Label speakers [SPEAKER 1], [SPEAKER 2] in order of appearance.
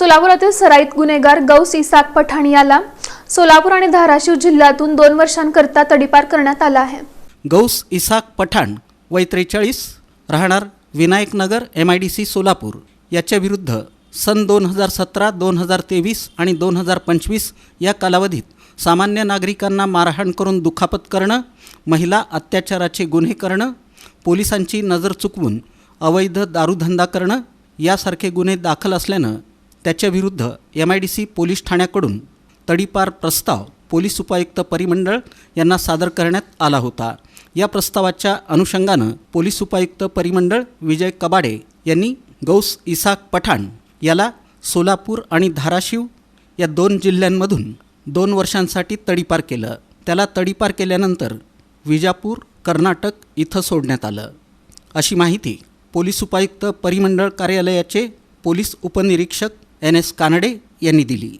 [SPEAKER 1] सोलापुरातील सराईत गुन्हेगार गौस इसाक पठाण याला सोलापूर आणि धाराशिव जिल्ह्यातून दोन वर्षांकरता तडीपार करण्यात आला आहे.
[SPEAKER 2] गौस इसाक पठाण वय त्रेचाळीस राहणार Vinayaknagar M I D C Solapur याच्याविरुद्ध सन दोन हजार सतरा दोन हजार तेवीस आणि दोन हजार पंचवीस या कालावधीत सामान्य नागरिकांना मारहाण करून दुखापत करणं महिला अत्याचाराचे गुन्हे करणं पोलिसांची नजर चुकवून अवैध दारूधंदा करणं यासारखे गुन्हे दाखल असल्यानं त्याच्याविरुद्ध M I D C police ठाण्याकडून तडीपार प्रस्ताव पोलीस उपायुक्त परिमंडळ यांना सादर करण्यात आला होता. या प्रस्तावाच्या अनुषंगानं पोलीस उपायुक्त परिमंडळ विजय कबाडे यांनी गौस इसाक पठाण याला सोलापूर आणि धाराशिव या दोन जिल्ह्यांमधून दोन वर्षांसाठी तडीपार केलं. त्याला तडीपार केल्यानंतर विजापूर कर्नाटक इथं सोडण्यात आलं. अशी माहिती पोलीस उपायुक्त परिमंडळ कार्यालयाचे पोलीस उपनिरीक्षक एन एस कानडे यांनी दिली.